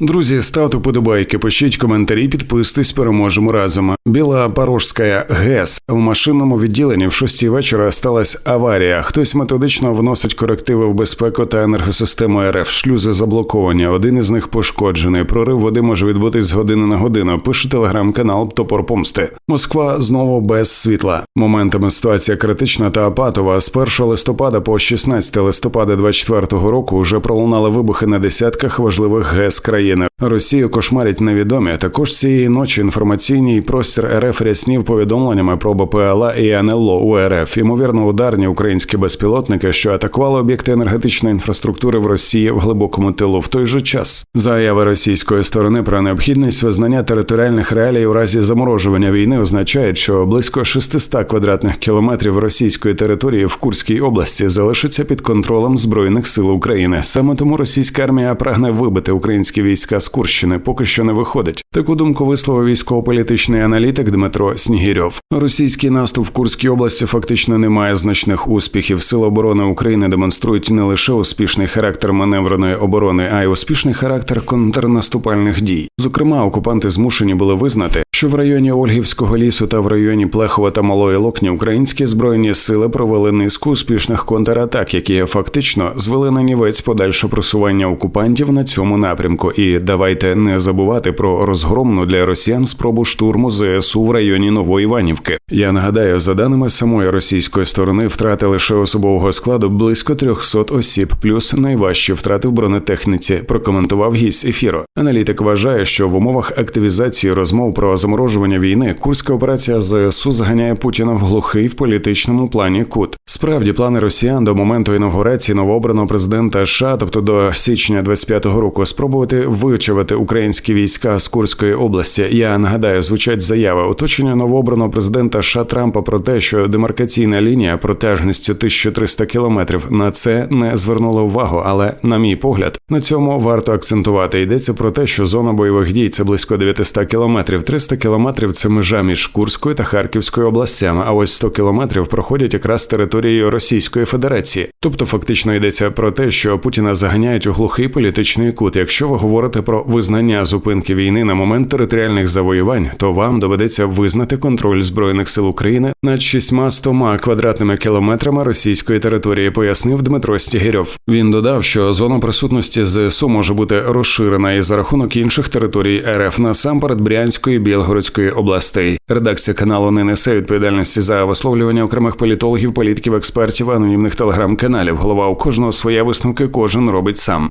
Друзі, ставте подобайки, пишіть коментарі, підписуйтесь, переможемо разом. Біла Парожська ГЕС в машинному відділенні в шостій вечора сталася аварія. Хтось методично вносить корективи в безпеку та енергосистему РФ. Шлюзи заблоковані. Один із них пошкоджений. Прорив води може відбутись з години на годину. Пише телеграм-канал Топор Помсти. Москва знову без світла. Моментами ситуація критична та апатова. З 1 листопада по 16 листопада 24 року вже пролунали вибухи на десятках важливих ГЕС країни. Росію кошмарять невідомі. Також цієї ночі інформаційний простір РФ ряснів повідомленнями про БПЛА і НЛО у РФ. Ймовірно, ударні українські безпілотники, що атакували об'єкти енергетичної інфраструктури в Росії в глибокому тилу. В той же час заяви російської сторони про необхідність визнання територіальних реалій у разі заморожування війни означають, що близько 600 квадратних кілометрів російської території в Курській області залишиться під контролем збройних сил України. Саме тому російська армія прагне вибити українські війська з Курщини, поки що не виходить. Таку думку висловив військово-політичний аналітик Дмитро Снігірьов. Російський наступ в Курській області фактично не має значних успіхів. Сили оборони України демонструють не лише успішний характер маневреної оборони, а й успішний характер контрнаступальних дій. Зокрема, окупанти змушені були визнати, що в районі Ольгівського лісу та в районі Плехова та Малої Локні українські збройні сили провели низку успішних контратак, які фактично звели на нівець подальше просування окупантів на цьому напрямку. І давайте не забувати про розгромну для росіян спробу штурму ЗСУ в районі Новоіванівки. Я нагадаю, за даними самої російської сторони, втрати лише особового складу близько 300 осіб, плюс найважчі втрати в бронетехніці. Прокоментував гість ефіру. Аналітик вважає, що в умовах активізації розмов про заморожування війни курська операція ЗСУ заганяє Путіна в глухий в політичному плані кут. Справді, плани росіян до моменту інаугурації новообраного президента США, тобто до січня 25-го року, спробувати вичавити українські війська з Курської області. Я нагадаю, звучать заяви оточення новообраного президента США Трампа про те, що демаркаційна лінія протяжністю 1300 кілометрів на це не звернула увагу. Але, на мій погляд, на цьому варто акцентувати. Йдеться про те, що зона бойових дій це близько 900 кілометрів. 300 кілометрів це межа між Курською та Харківською областями. А ось 100 кілометрів проходять якраз територією Російської Федерації. Тобто, фактично йдеться про те, що Путіна заганяють у глухий політичний кут. Якщо ви говорите про визнання зупинки війни на момент територіальних завоювань, то вам доведеться визнати контроль збройних сил України над 600 квадратними кілометрами російської території, пояснив Дмитро Стігірьов. Він додав, що зона присутності ЗСУ може бути розширена і за рахунок інших територій РФ насамперед Брянської Білгородської областей. Редакція каналу не несе відповідальності за висловлювання окремих політологів, політиків, експертів, анонімних телеграм-каналів. Голова у кожного своя висновки, кожен робить сам.